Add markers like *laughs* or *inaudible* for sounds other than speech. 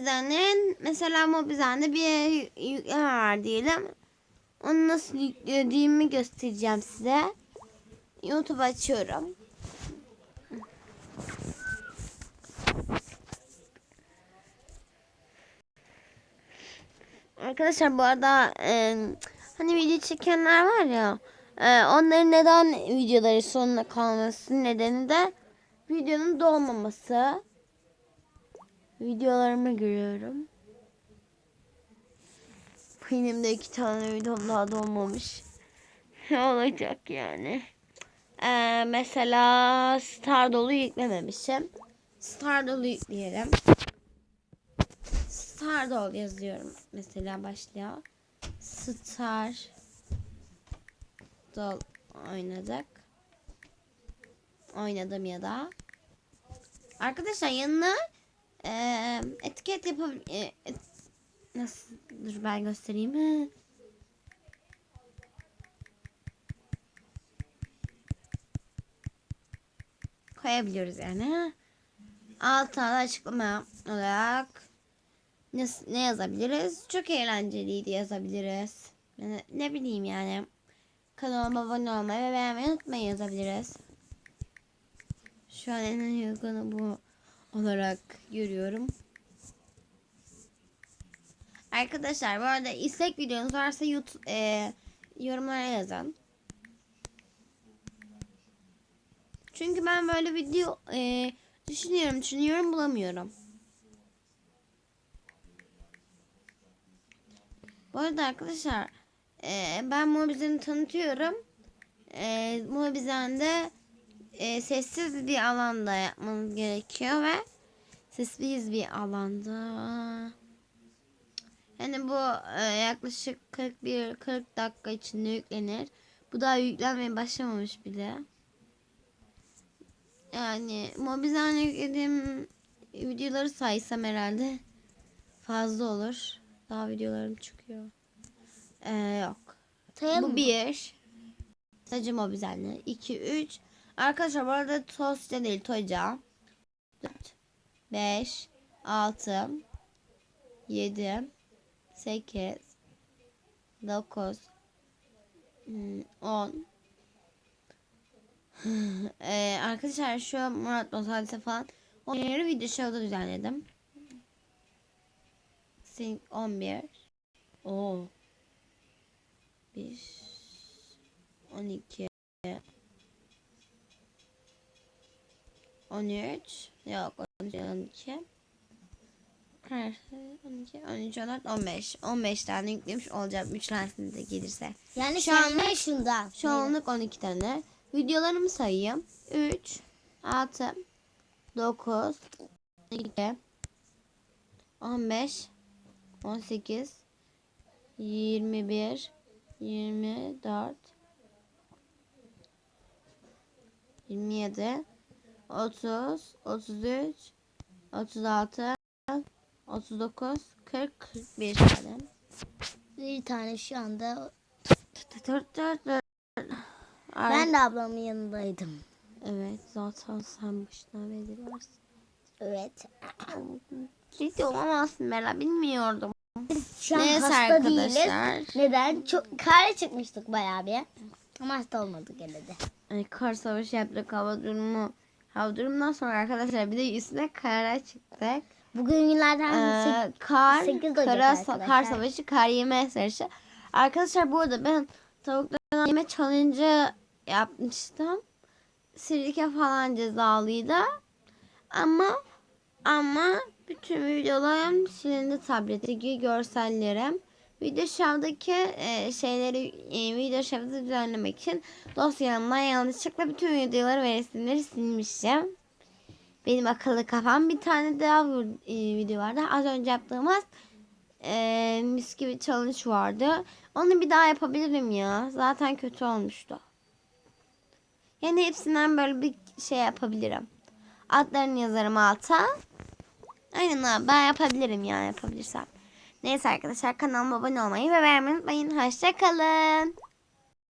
Mobizen'in mesela Mobizen'de bir yükleme var diyelim. Onu nasıl yüklediğimi göstereceğim size. YouTube açıyorum. Arkadaşlar bu arada e, hani video çekenler var ya e, onların neden videoları sonuna kalması nedeni de videonun dolmaması. Videolarımı görüyorum. Benim de iki tane videom daha dolmamış. Ne *laughs* olacak yani? Ee, mesela Stardol'u yüklememişim. Stardol'u yükleyelim. Stardol yazıyorum. Mesela başlıyor. Star Dol oynadık. Oynadım ya da. Arkadaşlar yanına ee, etiket yapabilir. E, et, nasıl? Dur ben göstereyim. Koyabiliyoruz yani. Altına da açıklama olarak ne, ne yazabiliriz? Çok eğlenceliydi yazabiliriz. Ne, ne bileyim yani. Kanalıma abone olmayı ve beğenmeyi unutmayın yazabiliriz. Şu an en uygunu bu olarak görüyorum. Arkadaşlar bu arada istek videonuz varsa YouTube, e, yorumlara yazın. Çünkü ben böyle video e, düşünüyorum düşünüyorum bulamıyorum. Bu arada arkadaşlar e, ben Mobizen'i tanıtıyorum. E, Mobizen'de e, sessiz bir alanda yapmamız gerekiyor ve sessiz bir alanda. Yani bu e, yaklaşık 41-40 dakika içinde yüklenir. Bu daha yüklenmeye başlamamış bile. Yani Mobizen'e yüklediğim videoları saysam herhalde fazla olur. Daha videolarım çıkıyor. Ee, yok. Sayalım Bu mı? bir. Sadece Mobizen'le. 2, 3. Arkadaşlar bu arada Tosca değil Toyca. 4, 5, 6, 7, 8, 9, 10. Ee, arkadaşlar şu Murat Bozalise falan onları video show'da düzenledim. Sync 11. Oo. 1 12 13 yok 13 12 Her 12 13 14 15 15 tane yüklemiş olacağım 3 tanesinde de gelirse. Yani Şu an şundan. Şu anlık 12 tane. Videolarımı sayayım. 3 6 9 12 15 18 21 24 27 30 33 36 39 40 41 tane. Bir tane şu anda. Dört, dört, dört, Ben de ablamın yanındaydım. Evet zaten sen başına beri varsın. Evet. Ciddi olamazsın Mela bilmiyordum. Şu an Neyse hasta arkadaşlar. değiliz. Neden? Çok kare çıkmıştık bayağı bir. Ama hasta olmadık gene de. Ay, kar savaşı yaptık hava durumu. Hava durumundan sonra arkadaşlar bir de üstüne kara çıktık. Bugün günlerden Ee, kar, sekiz Ocak kara, arkadaşlar. kar savaşı, kar yeme savaşı. Arkadaşlar bu arada ben tavuklardan yeme challenge yapmıştım. Sirke falan cezalıydı. Ama ama bütün videolarım silindi tabletteki görsellerim. Video şovdaki e, şeyleri e, video şovda düzenlemek için dosyamdan yanlışlıkla bütün videoları ve resimleri silmişim. Benim akıllı kafam bir tane daha e, video vardı. Az önce yaptığımız e, gibi challenge vardı. Onu bir daha yapabilirim ya. Zaten kötü olmuştu. Yani hepsinden böyle bir şey yapabilirim. Adlarını yazarım alta. Aynen abi ben yapabilirim yani yapabilirsem. Neyse arkadaşlar kanalıma abone olmayı ve beğenmeyi unutmayın. Hoşçakalın.